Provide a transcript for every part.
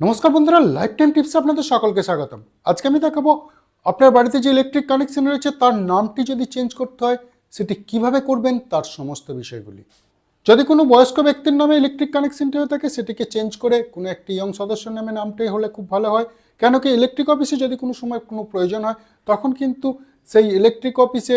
নমস্কার বন্ধুরা life time টিপসে আপনাদের সকলকে স্বাগতম। আজকে আমি দেখাবো আপনার বাড়িতে যে ইলেকট্রিক কানেকশন রয়েছে, তার নামটি যদি চেঞ্জ করতে হয়, সেটি কীভাবে করবেন, তার সমস্ত বিষয়গুলি। যদি কোনো বয়স্ক ব্যক্তির নামে ইলেকট্রিক কানেকশনটি হয়ে থাকে, সেটিকে চেঞ্জ করে কোনো একটি ইয়ং সদস্যের নামে নামটি হলে খুব ভালো হয়। কেন কি ইলেকট্রিক অফিসে যদি কোনো সময় কোনো প্রয়োজন হয়, তখন কিন্তু সেই ইলেকট্রিক অফিসে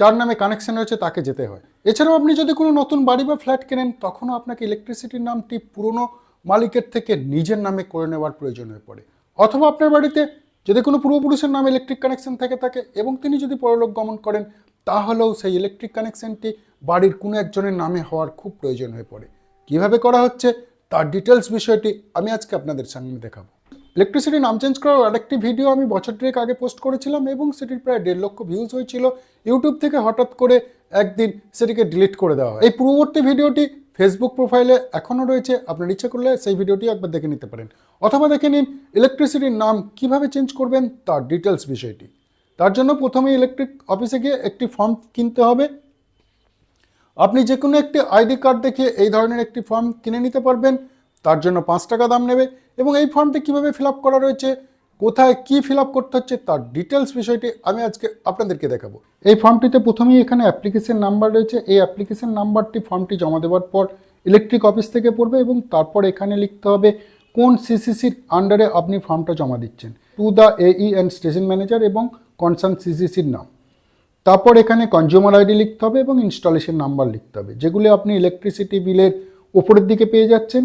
যার নামে কানেকশন রয়েছে, তাকে যেতে হয়। এছাড়াও আপনি যদি কোনো নতুন বাড়ি বা ফ্ল্যাট কেনেন, তখনও আপনাকে ইলেকট্রিসিটির নামটি পুরনো মালিকের থেকে নিজের নামে করে নেওয়ার প্রয়োজন হয়ে পড়ে। অথবা আপনার বাড়িতে যদি কোনো পূর্বপুরুষের নামে ইলেকট্রিক কানেকশন থেকে থাকে এবং তিনি যদি পরলোক গমন করেন, তাহলেও সেই ইলেকট্রিক কানেকশনটি বাড়ির কোনো একজনের নামে হওয়ার খুব প্রয়োজন হয়ে পড়ে। কীভাবে করা হচ্ছে? তার ডিটেলস বিষয়টি আমি আজকে আপনাদের সামনে দেখাবো। ইলেকট্রিসিটি নাম চেঞ্জ করার আরেকটি ভিডিও আমি বছর দেড়েক আগে পোস্ট করেছিলাম এবং সেটির প্রায় দেড় লক্ষ ভিউজ হয়েছিল। ইউটিউব থেকে হঠাৎ করে একদিন সেটিকে ডিলিট করে দেওয়া হয়। এই পূর্ববর্তী ভিডিওটি ফেসবুক প্রোফাইলে এখনও রয়েছে। আপনার ইচ্ছে করলে সেই ভিডিওটি একবার দেখে নিতে পারেন। অথবা দেখে নিন ইলেকট্রিসিটির নাম কীভাবে চেঞ্জ করবেন তার ডিটেলস বিষয়টি। তার জন্য প্রথমে ইলেকট্রিক অফিসে গিয়ে একটি ফর্ম কিনতে হবে। আপনি যে কোনো একটি আইডি কার্ড দেখে এই ধরনের একটি ফর্ম কিনে নিতে পারবেন। তার জন্য পাঁচ টাকা দাম নেবে এবং এই ফর্মটি কীভাবে ফিল করা রয়েছে কোথায় কি ফিল করতে হচ্ছে তার ডিটেলস বিষয়টি আমি আজকে আপনাদেরকে দেখাবো। এই ফর্মটিতে প্রথমেই এখানে অ্যাপ্লিকেশন নাম্বার রয়েছে। এই অ্যাপ্লিকেশন নাম্বারটি ফর্মটি জমা দেওয়ার পর ইলেকট্রিক অফিস থেকে পড়বে এবং তারপর এখানে লিখতে হবে কোন সিসিসির আন্ডারে আপনি ফর্মটা জমা দিচ্ছেন। টু দ্য এই অ্যান্ড স্টেশন ম্যানেজার এবং কনসার্ন সিসিসির নাম। তারপর এখানে কনজিউমার আইডি লিখতে হবে এবং ইনস্টলেশন নাম্বার লিখতে হবে, যেগুলি আপনি ইলেকট্রিসিটি বিলের উপরের দিকে পেয়ে যাচ্ছেন।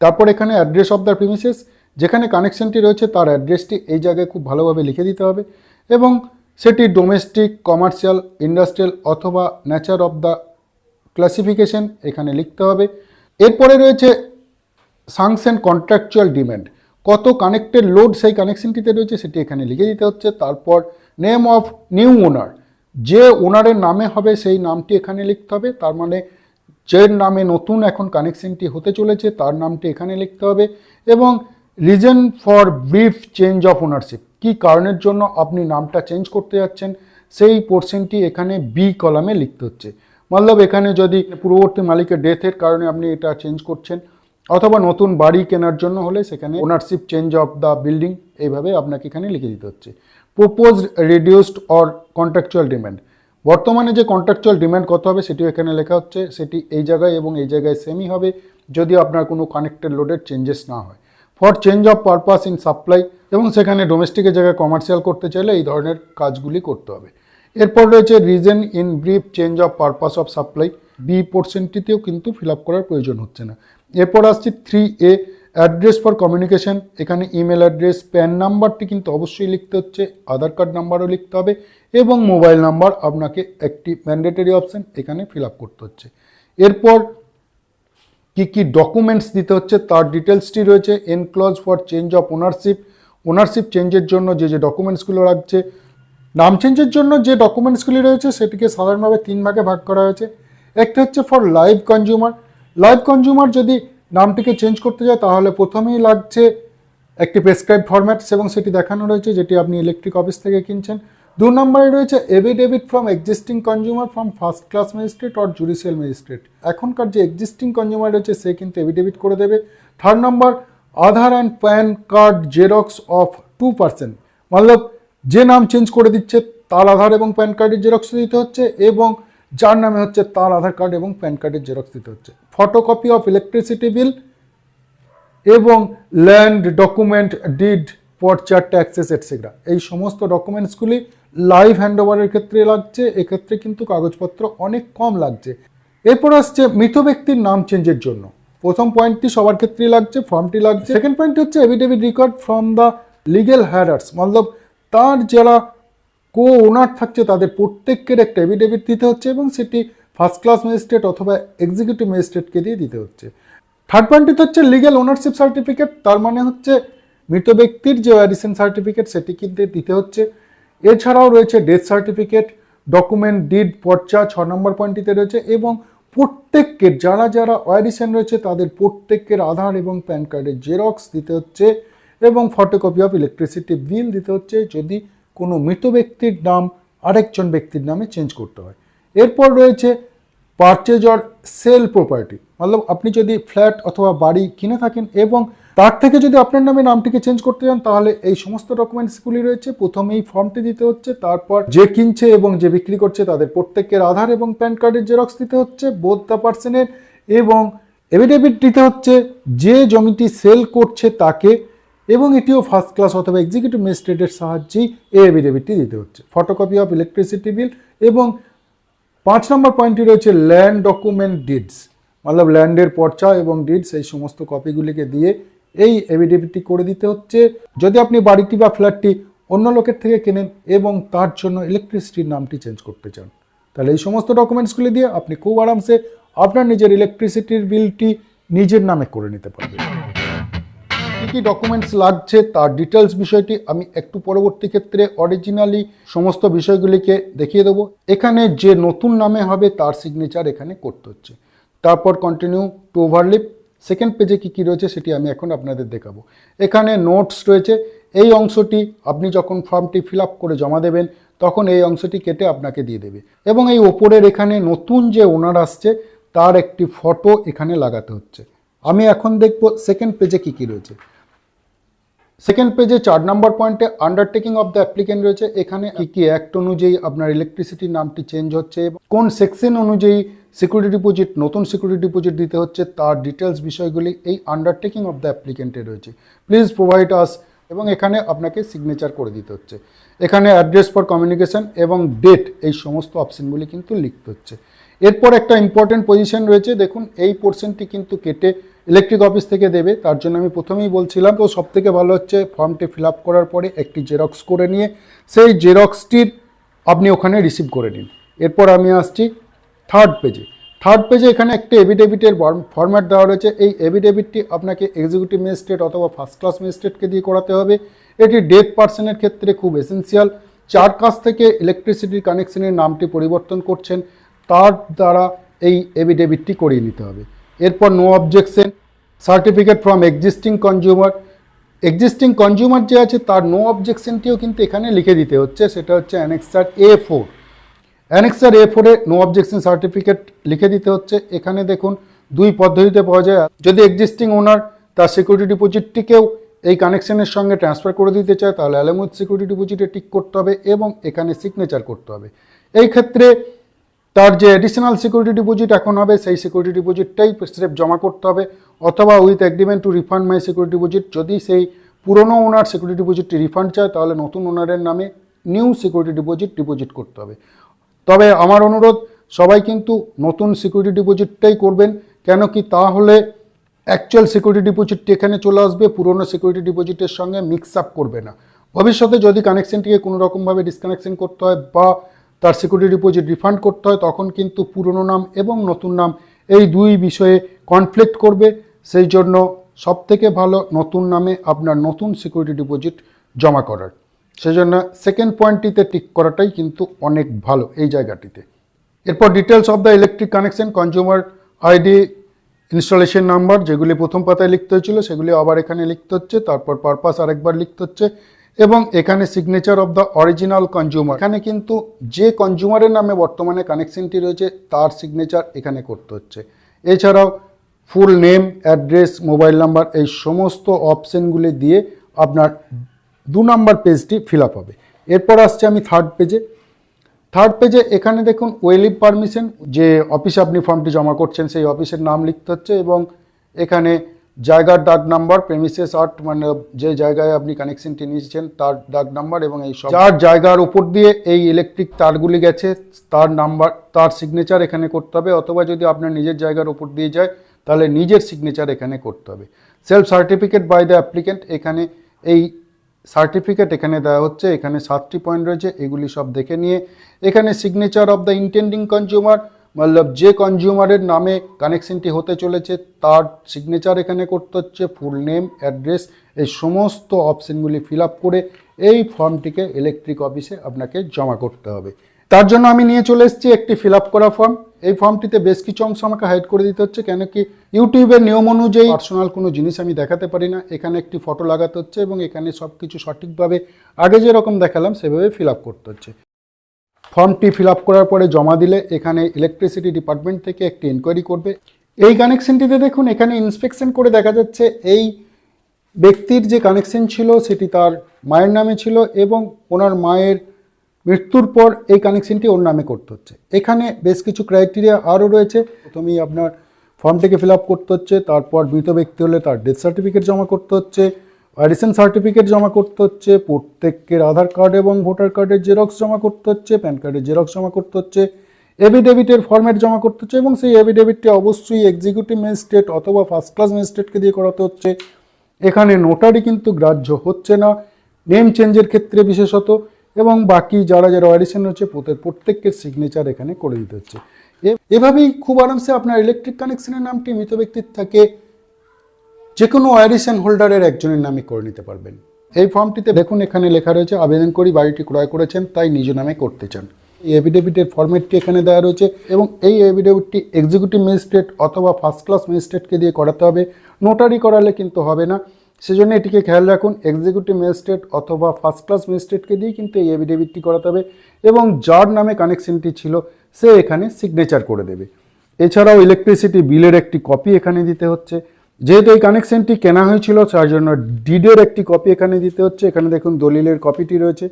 তারপর এখানে অ্যাড্রেস অফ দ্য প্রিমিসেস যেখানে কানেকশনটি রয়েছে তার অ্যাড্রেসটি এই জায়গায় খুব ভালোভাবে লিখে দিতে হবে এবং সেটি ডোমেস্টিক কমার্শিয়াল ইন্ডাস্ট্রিয়াল অথবা নেচার অফ দ্য ক্লাসিফিকেশন এখানে লিখতে হবে। এরপরে রয়েছে সাংশন কন্ট্রাকচুয়াল ডিম্যান্ড কত কানেক্টেড লোড সেই কানেকশনটিতে রয়েছে সেটি এখানে লিখে দিতে হচ্ছে। তারপর নেম অফ নিউ ওনার যে ওনারের নামে হবে সেই নামটি এখানে লিখতে হবে। তার মানে যে নামে নতুন এখন কানেকশনটি হতে চলেছে তার নামটি এখানে লিখতে হবে এবং reason for brief change of ownership কী কারণের জন্য আপনি নামটা চেঞ্জ করতে যাচ্ছেন? সেই পোর্শনটি এখানে বি কলামে লিখতে হচ্ছে। মতলব এখানে যদি পূর্ববর্তী মালিকের ডেথের কারণে আপনি এটা চেঞ্জ করছেন, অথবা নতুন বাড়ি কেনার জন্য হলে সেখানে ownership change of the building এইভাবে আপনাকে এখানে লিখে দিতে হচ্ছে। Propose reduced or contractual demand বর্তমানে যে কন্ট্রাকচুয়াল ডিম্যান্ড কত হবে সেটিও এখানে লেখা হচ্ছে। সেটি এই জায়গায় এবং এই জায়গায় সেমই হবে, যদি আপনার কোনো কানেক্টেড লোডের চেঞ্জেস না হয়। For change of purpose in supply এবং সেখানে ডোমেস্টিকের জায়গায় কমার্শিয়াল করতে চাইলে এই ধরনের কাজগুলি করতে হবে। এরপর রয়েছে reason in brief change of purpose of supply B পোর্শনটিতেও কিন্তু ফিল আপ করার প্রয়োজন হচ্ছে না। এরপর আসছি three A address for communication এখানে ইমেল অ্যাড্রেস প্যান নাম্বারটি কিন্তু অবশ্যই লিখতে হচ্ছে, আধার কার্ড নাম্বারও লিখতে হবে এবং মোবাইল নাম্বার আপনাকে একটি ম্যান্ডেটরি অপশান এখানে ফিল আপ করতে হচ্ছে। এরপর কি কি ডকুমেন্টস দিতে হচ্ছে তার ডিটেলসটি রয়েছে enclose for change of ownership ownership চেঞ্জের জন্য যে যে ডকুমেন্টসগুলো রাখছে নাম চেঞ্জের জন্য যে ডকুমেন্টসগুলি রয়েছে সেটিকে সাধারণভাবে তিন ভাগে ভাগ করা হয়েছে। একটা হচ্ছে for live consumer live consumer যদি নামটিকে চেঞ্জ করতে যায় তাহলে প্রথমেই লাগছে একটি প্রেসক্রাইব ফরম্যাটস এবং সেটি দেখানো রয়েছে যেটি আপনি ইলেকট্রিক অফিস থেকে কিনছেন। দু নম্বরে রয়েছে affidavit from existing consumer from first class magistrate or judicial magistrate এখনকার যে এক্সিস্টিং কনজিউমার রয়েছে, সে কিন্তু এভিডেভিট করে দেবে। Third number Aadhaar and PAN card xerox of two percent মতলব যে নাম চেঞ্জ করে দিচ্ছে, তার আধার এবং প্যান কার্ডের জেরক্স দিতে হচ্ছে এবং যার নামে হচ্ছে, তার আধার কার্ড এবং প্যান কার্ডের জেরক্স দিতে হচ্ছে। ফটোকপি অফ ইলেকট্রিসিটি বিল এবং ল্যান্ড ডকুমেন্ট ডিড পরচার ট্যাক্সেস এটসেট্রা এই সমস্ত ডকুমেন্টসগুলি লাইভ হ্যান্ডওভারের ক্ষেত্রে লাগছে, এক্ষেত্রে কিন্তু কাগজপত্র অনেক কম লাগছে। এরপর আসছে মৃত ব্যক্তির নাম চেঞ্জের জন্য। প্রথম পয়েন্টটি সবার ক্ষেত্রেই লাগছে ফর্মটি লাগছে। সেকেন্ড পয়েন্ট হচ্ছে affidavit record from the legal heirs মতলব তার যারা কো ওনার থাকছে, তাদের প্রত্যেকের একটা এভিডেভিট দিতে হচ্ছে এবং সেটি ফার্স্ট ক্লাস ম্যাজিস্ট্রেট অথবা এক্সিকিউটিভ ম্যাজিস্ট্রেটকে দিয়ে দিতে হচ্ছে। থার্ড পয়েন্টটি হচ্ছে লিগ্যাল ওনারশিপ সার্টিফিকেট তার মানে হচ্ছে মৃত ব্যক্তির যে অ্যাডিশন সার্টিফিকেট সেটি কিন্তু দিতে হচ্ছে। এছাড়াও রয়েছে ডেথ সার্টিফিকেট ডকুমেন্ট ডিড পর্চা ছ নম্বর পয়েন্টটিতে রয়েছে এবং প্রত্যেকের যারা যারা অ্যাডিশন রয়েছে তাদের প্রত্যেকের আধার এবং প্যান কার্ডের জেরক্স দিতে হচ্ছে এবং ফটোকপি অফ ইলেকট্রিসিটি বিল দিতে হচ্ছে যদি কোনো মৃত ব্যক্তির নাম আরেকজন ব্যক্তির নামে চেঞ্জ করতে হয়। এরপর রয়েছে পারচেজ অর সেল প্রপার্টি মতলব আপনি যদি ফ্ল্যাট অথবা বাড়ি কিনে থাকেন এবং তার থেকে যদি আপনার নামে নামটিকে চেঞ্জ করতে চান, তাহলে এই সমস্ত ডকুমেন্টসগুলি রয়েছে। প্রথমেই ফর্মটি দিতে হচ্ছে, তারপর যে কিনছে এবং যে বিক্রি করছে তাদের প্রত্যেকের আধার এবং প্যান কার্ডের জেরক্স দিতে হচ্ছে বোধ দ্য পার্সনের এবং এভিডেভিট দিতে হচ্ছে। যে জমিটি সেল করছে তাকে এবং এটিও ফার্স্ট ক্লাস অথবা এক্সিকিউটিভ ম্যাজিস্ট্রেটের সাহায্যেই এই এভিডেভিটটি দিতে হচ্ছে। ফটোকপি অফ ইলেকট্রিসিটি বিল এবং পাঁচ নম্বর পয়েন্টটি রয়েছে ল্যান্ড ডকুমেন্ট ডিডস মতলব ল্যান্ডের পর্চা এবং ডিডস এই সমস্ত কপিগুলিকে দিয়ে এই এভিডেভিটটি করে দিতে হচ্ছে। যদি আপনি বাড়িটি বা ফ্ল্যাটটি অন্য লোকের থেকে কেনেন এবং তার জন্য ইলেকট্রিসিটির নামটি চেঞ্জ করতে চান, তাহলে এই সমস্ত ডকুমেন্টসগুলি দিয়ে আপনি খুব আরামসে আপনার নিজের ইলেকট্রিসিটির বিলটি নিজের নামে করে নিতে পারবেন। কী কী ডকুমেন্টস লাগছে তার ডিটেলস বিষয়টি আমি একটু পরবর্তী ক্ষেত্রে অরিজিনালি সমস্ত বিষয়গুলিকে দেখিয়ে দেবো। এখানে যে নতুন নামে হবে তার সিগনেচার এখানে করতে হচ্ছে। তারপর কন্টিনিউ টু ওভারলিপ সেকেন্ড পেজে কী কী রয়েছে সেটি আমি এখন আপনাদের দেখাবো। এখানে নোটস রয়েছে। এই অংশটি আপনি যখন ফর্মটি ফিল করে জমা দেবেন, তখন এই অংশটি কেটে আপনাকে দিয়ে দেবে। এবং এই ওপরের এখানে নতুন যে ওনার আসছে, তার একটি ফটো এখানে লাগাতে হচ্ছে। আমি এখন দেখব সেকেন্ড পেজে কী কী রয়েছে। সেকেন্ড পেজে চার নম্বর পয়েন্টে আন্ডারটেকিং অফ দ্য অ্যাপ্লিকেন্ট রয়েছে। এখানে কি কি অ্যাক্ট অনুযায়ী আপনার ইলেকট্রিসিটির নামটি চেঞ্জ হচ্ছে কোন সেকশন অনুযায়ী সিকিউরিটি ডিপোজিট নতুন সিকিউরিটি ডিপোজিট দিতে হচ্ছে, তার ডিটেলস বিষয়গুলি এই আন্ডারটেকিং অফ দ্য অ্যাপ্লিকেন্টে রয়েছে। প্লিজ প্রোভাইড আস এবং এখানে আপনাকে সিগনেচার করে দিতে হচ্ছে। এখানে অ্যাড্রেস ফর কমিউনিকেশন এবং ডেট এই সমস্ত অপশনগুলি কিন্তু লিখতে হচ্ছে। এরপর একটা ইম্পর্টেন্ট পজিশন রয়েছে, দেখুন এই পোর্শনটি কিন্তু কেটে ইলেকট্রিক অফিস থেকে দেবে, তার জন্য আমি প্রথমেই বলছিলাম। তো সব থেকে ভালো হচ্ছে ফর্মটি ফিল করার পরে একটি জেরক্স করে নিয়ে, সেই জেরক্সটির আপনি ওখানে রিসিভ করে নিন। এরপর আমি আসছি থার্ড পেজে থার্ড পেজে এখানে একটি এভিডেভিটের ফরম্যাট দেওয়া রয়েছে। এই এভিডেভিটটি আপনাকে এক্সিকিউটিভ ম্যাজিস্ট্রেট অথবা ফার্স্ট ক্লাস ম্যাজিস্ট্রেটকে দিয়ে করাতে হবে। এটি ডেথ পার্সনের ক্ষেত্রে খুব এসেন্সিয়াল চার কাছ থেকে ইলেকট্রিসিটির কানেকশনের নামটি পরিবর্তন করছেন। তার দ্বারা এই এভিডেভিটটি করিয়ে নিতে হবে। এরপর no objection certificate from existing consumer existing consumer যে আছে তার নো অবজেকশনটিও কিন্তু এখানে লিখে দিতে হচ্ছে। সেটা হচ্ছে annexure A four annexure A ফোরে নো অবজেকশন সার্টিফিকেট লিখে দিতে হচ্ছে। এখানে দেখুন, দুই পদ্ধতিতে পাওয়া যায়। যদি এক্সিস্টিং ওনার তার সিকিউরিটি ডিপোজিটটিকেও এই কানেকশনের সঙ্গে ট্রান্সফার করে দিতে চায়, তাহলে অ্যালামুদ সিকিউরিটি ডিপোজিটে টিক করতে হবে এবং এখানে সিগনেচার করতে হবে। এই ক্ষেত্রে তার যে অ্যাডিশনাল সিকিউরিটি ডিপোজিট এখন হবে, সেই সিকিউরিটি ডিপোজিটটাই স্রেফ জমা করতে হবে। অথবা with agreement to refund my security deposit যদি সেই পুরনো ওনার সিকিউরিটি ডিপোজিটটি রিফান্ড চায়, তাহলে নতুন ওনারের নামে নিউ সিকিউরিটি ডিপোজিট ডিপোজিট করতে হবে। তবে আমার অনুরোধ, সবাই কিন্তু নতুন সিকিউরিটি ডিপোজিটটাই করবেন কেন কি তাহলে অ্যাকচুয়াল সিকিউরিটি ডিপোজিটটি এখানে চলে আসবে, পুরনো সিকিউরিটি ডিপোজিটের সঙ্গে মিক্স আপ করবে না। ভবিষ্যতে যদি কানেকশনটিকে কোনো রকমভাবে ডিসকানেকশন করতে হয় বা তার সিকিউরিটি ডিপোজিট রিফান্ড করতে হয়, তখন কিন্তু পুরনো নাম এবং নতুন নাম এই দুই বিষয়ে কনফ্লিক্ট করবে। সেই জন্য সবথেকে ভালো নতুন নামে আপনার নতুন সিকিউরিটি ডিপোজিট জমা করার। সেই জন্য সেকেন্ড পয়েন্টটিতে টিক করাটাই কিন্তু অনেক ভালো এই জায়গাটিতে। এরপর details of the electric connection consumer ID installation number যেগুলি প্রথম পাতায় লিখতে হয়েছিল, সেগুলি আবার এখানে লিখতে হচ্ছে, তারপর পারপাস আরেকবার লিখতে হচ্ছে, এবং এখানে signature of the original consumer এখানে কিন্তু যে কনজিউমারের নামে বর্তমানে কানেকশনটি রয়েছে, তার সিগনেচার এখানে করতে হচ্ছে। এছাড়াও full name address mobile number এই সমস্ত অপশানগুলি দিয়ে আপনার দু নম্বর পেজটি ফিল আপ হবে। এরপর আসছে আমি থার্ড পেজে থার্ড পেজে এখানে দেখুন ওয়েলিভ পারমিশন, যে অফিসে আপনি ফর্মটি জমা করছেন, সেই অফিসের নাম লিখতে হচ্ছে এবং এখানে জায়গার ডাক নাম্বার প্রেমিসেস আর্ট মানে যে জায়গায় আপনি কানেকশনটি নিয়েছেন, তার ডাক নাম্বার এবং এই সব। যার জায়গার উপর দিয়ে এই ইলেকট্রিক তারগুলি গেছে, তার নাম্বার, তার সিগনেচার এখানে করতে হবে। অথবা যদি আপনার নিজের জায়গার উপর দিয়ে যায়, তাহলে নিজের সিগনেচার এখানে করতে হবে। Self certificate by the applicant এখানে এই সার্টিফিকেট এখানে দেওয়া হচ্ছে, এখানে সাতটি পয়েন্ট রয়েছে, এগুলি সব দেখে নিয়ে এখানে signature of the intending consumer মতলব যে কনজিউমারের নামে কানেকশনটি হতে চলেছে, তার সিগনেচার এখানে করতে হচ্ছে ফুল নেম অ্যাড্রেস এই সমস্ত অপশানগুলি ফিল করে এই ফর্মটিকে ইলেকট্রিক অফিসে আপনাকে জমা করতে হবে। তার জন্য আমি নিয়ে চলে এসেছি একটি ফিল করা ফর্ম এই ফর্মটিতে বেশ কিছু অংশ আমাকে হাইড করে দিতে হচ্ছে, কেন কি ইউটিউবের নিয়ম অনুযায়ী পার্সোনাল কোনো জিনিস আমি দেখাতে পারি না। এখানে একটি ফটো লাগাতে হচ্ছে এবং এখানে সব কিছু সঠিকভাবে আগে যেরকম দেখালাম, সেভাবে ফিল করতে হচ্ছে। ফর্মটি ফিল করার পরে জমা দিলে এখানে ইলেকট্রিসিটি ডিপার্টমেন্ট থেকে একটি এনকোয়ারি করবে। এই কানেকশনটিতে দেখুন, এখানে ইন্সপেকশন করে দেখা যাচ্ছে এই ব্যক্তির যে কানেকশন ছিল, সেটি তার মায়ের নামে ছিল এবং ওনার মায়ের মৃত্যুর পর এই কানেকশনটি ওর নামে করতে হচ্ছে। এখানে বেশ কিছু ক্রাইটেরিয়া আরও রয়েছে। প্রথমেই আপনার ফর্মটিকে ফিল আপ করতে হচ্ছে, তারপর মৃত ব্যক্তি হলে তার ডেথ সার্টিফিকেট জমা করতে হচ্ছে অ্যাডিশন সার্টিফিকেট জমা করতে হচ্ছে, প্রত্যেকের আধার কার্ড এবং ভোটার কার্ডের জেরক্স জমা করতে হচ্ছে প্যান কার্ডের জেরক্স জমা করতে হচ্ছে এভিডেভিটের ফর্মেট জমা করতে হচ্ছে এবং সেই এভিডেভিটটি অবশ্যই এক্সিকিউটিভ ম্যাজিস্ট্রেট অথবা ফার্স্ট ক্লাস ম্যাজিস্ট্রেটকে দিয়ে করাতে হচ্ছে। এখানে নোটারি কিন্তু গ্রাহ্য হচ্ছে না। নেম চেঞ্জের ক্ষেত্রে বিশেষত এবং বাকি যারা যারা অডিশন হচ্ছে প্রত্যেক প্রত্যেকের সিগনেচার এখানে করে দিতে হচ্ছে। এভাবেই খুব আরামসে আপনার ইলেকট্রিক কানেকশনের নামটি মৃত ব্যক্তির থাকে যে কোনো অ্যাডিশন হোল্ডারের একজনের নামে করে নিতে পারবেন। এই ফর্মটিতে দেখুন, এখানে লেখা রয়েছে, আবেদন করি, বাড়িটি ক্রয় করেছেন, তাই নিজ নামে করতে চান। এই এভিডেভিটের ফর্মেটটি এখানে দেওয়া রয়েছে এবং এই এভিডেভিটটি এক্সিকিউটিভ ম্যাজিস্ট্রেট অথবা ফার্স্ট ক্লাস ম্যাজিস্ট্রেটকে দিয়ে করাতে হবে। নোটারি করালে কিন্তু হবে না। সেজন্য এটিকে খেয়াল রাখুন এক্সিকিউটিভ ম্যাজিস্ট্রেট অথবা ফার্স্ট ক্লাস ম্যাজিস্ট্রেটকে দিয়ে কিন্তু এই এভিডেভিটটি করাতে হবে এবং যার নামে কানেকশনটি ছিল, সে এখানে সিগনেচার করে দেবে। এছাড়াও ইলেকট্রিসিটি বিলের একটি কপি এখানে দিতে হচ্ছে। যেহেতু এই কানেকশনটি কেনা হয়েছিল, তার জন্য ডিডের একটি কপি এখানে দিতে হচ্ছে। এখানে দেখুন, দলিলের কপিটি রয়েছে।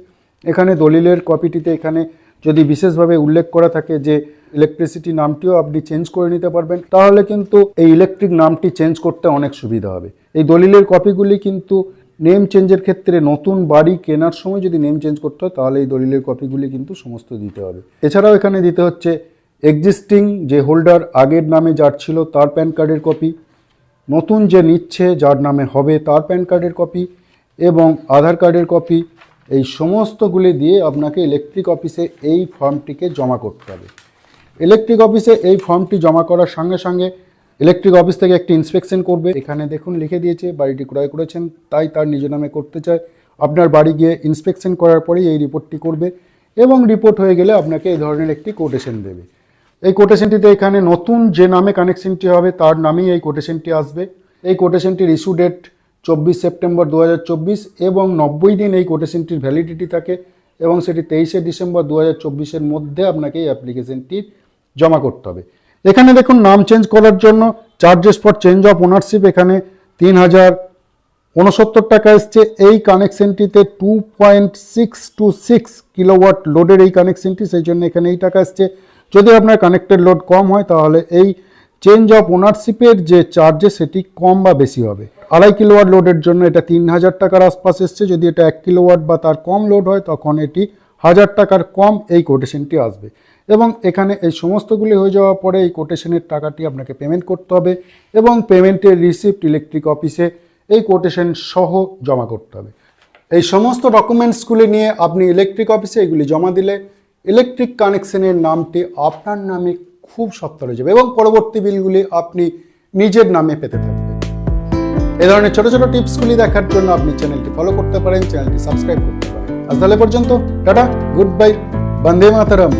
এখানে দলিলের কপিটিতে এখানে যদি বিশেষভাবে উল্লেখ করা থাকে যে ইলেকট্রিসিটি নামটিও আপনি চেঞ্জ করে নিতে পারবেন, তাহলে কিন্তু এই ইলেকট্রিক নামটি চেঞ্জ করতে অনেক সুবিধা হবে। এই দলিলের কপিগুলি কিন্তু নেম চেঞ্জের ক্ষেত্রে নতুন বাড়ি কেনার সময় যদি নেম চেঞ্জ করতে হয়, তাহলে এই দলিলের কপিগুলি কিন্তু সমস্ত দিতে হবে। এছাড়াও এখানে দিতে হচ্ছে এক্সিস্টিং যে হোল্ডার আগের নামে যার ছিল তার প্যান কার্ডের কপি নতুন যে নিচ্ছে যার নামে হবে তার প্যান কার্ডের কপি এবং আধার কার্ডের কপি এই সমস্তগুলি দিয়ে আপনাকে ইলেকট্রিক অফিসে এই ফর্মটিকে জমা করতে হবে। ইলেকট্রিক অফিসে এই ফর্মটি জমা করার সঙ্গে সঙ্গে ইলেকট্রিক অফিস থেকে একটি ইন্সপেকশন করবে। এখানে দেখুন লিখে দিয়েছে, বাড়িটি ক্রয় করেছেন, তাই তার নিজ নামে করতে চায়। আপনার বাড়ি গিয়ে ইন্সপেকশন করার পরেই এই রিপোর্টটি করবে এবং রিপোর্ট হয়ে গেলে আপনাকে এই ধরনের একটি কোটেশন দেবে। এই কোটেশনটিতে এখানে নতুন যে নামে কানেকশনটি হবে, তার নামেই এই কোটেশনটি আসবে। এই কোটেশনটির ইস্যু ডেট চব্বিশ সেপ্টেম্বর দু হাজার চব্বিশ এবং নব্বই দিন এই কোটেশনটির ভ্যালিডিটি থাকে এবং সেটি তেইশে ডিসেম্বর দু হাজার মধ্যে আপনাকে এই অ্যাপ্লিকেশনটি জমা করতে হবে। এখানে দেখুন, নাম চেঞ্জ করার জন্য charges for change of ownership এখানে তিন হাজার উনসত্তর টাকা এসছে। এই কানেকশনটিতে two point six two six kilowatt লোডের এই কানেকশনটি সেই জন্য এখানে এই টাকা এসছে। যদি আপনার কানেক্টেড লোড কম হয়, তাহলে এই চেঞ্জ অফ ওনারশিপের যে চার্জে সেটি কম বা বেশি হবে। আড়াই কিলোওয়াট লোডের জন্য এটা তিন হাজার টাকার আশপাশ এসছে। যদি এটা এক কিলোওয়াট বা তার কম লোড হয়, তখন এটি হাজার টাকার কম এই কোটেশনটি আসবে। এবং এখানে এই সমস্তগুলি হয়ে যাওয়ার পরে এই কোটেশনের টাকাটি আপনাকে পেমেন্ট করতে হবে এবং পেমেন্টের রিসিপ্ট ইলেকট্রিক অফিসে এই কোটেশন সহ জমা করতে হবে। এই সমস্ত ডকুমেন্টসগুলি নিয়ে আপনি ইলেকট্রিক অফিসে এগুলি জমা দিলে ইলেকট্রিক কানেকশনের নামটি আপনার নামে খুব সত্তর হয়ে যাবে এবং পরবর্তী বিলগুলি আপনি নিজের নামে পেতে থাকবেন। এ ধরনের ছোট ছোট টিপসগুলি দেখার জন্য আপনি চ্যানেলটি ফলো করতে পারেন, চ্যানেলটি সাবস্ক্রাইব করতে পারেন। আজ তাহলে পর্যন্ত, tata, good bye, Vande Mataram.